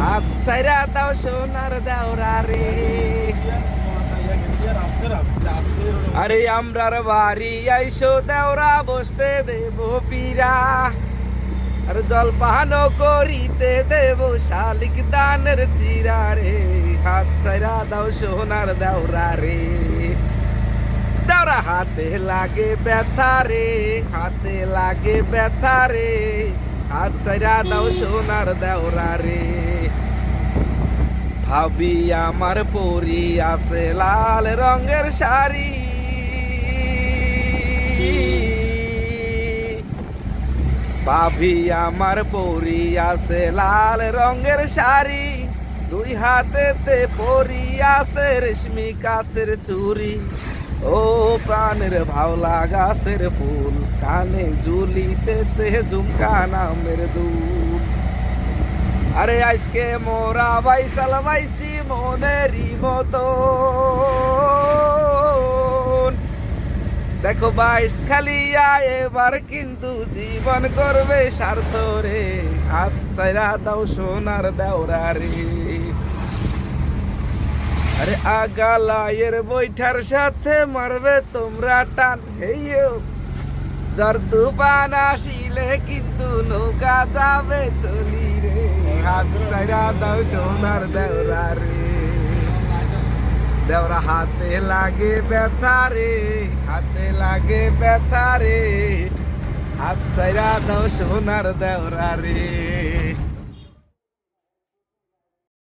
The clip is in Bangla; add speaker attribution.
Speaker 1: হাত সাইরা দাও সোনার দেওরা রে আরে আমরার বাড়ি আইসো, দেওরা বসতে দেব পীরা। আর জলপান করিতে দেব শালিক দানের চিরা রে। হাত সাইরা দাও সোনার দেওরা রে দেওরা হাতে লাগে ব্যথা রে, হাতে লাগে ব্যথা রে। হাত সাইরা দাও সোনার দেওরা ভাবি আমার পরি আছে লাল রঙের শাড়ি। ভাবি আমার পরি আছে লাল রঙের শাড়ি। দুই হাতেতে পরি আছে রেশমি কাছের চুরি ও প্রাণের ভাওলা গাছের ফুল, কানে ঝুলিতেছে ঝুমকা নামের দুল। আরে আজকে মোরা বাইসাল বাইসি মনেরই মতো দেখো বাইশ খালিয়া এবার কিন্তু জীবন করবে স্বার্থ রে চাইরা দাও সোনার দেওরা রে আরে আগালায়ের বৈঠার সাথে মারবে তোমরা টান। হেইও জ্বর তুফান আসিলে কিন্তু নৌকা যাবে চলি রে। হাত চাইরা দাও সোনার দেওরা রে। দেওরা হাতে লাগে ব্যথা রে, হাতে লাগে ব্যথা রে। হাত চাইরা দাও সোনার দেওরা রে।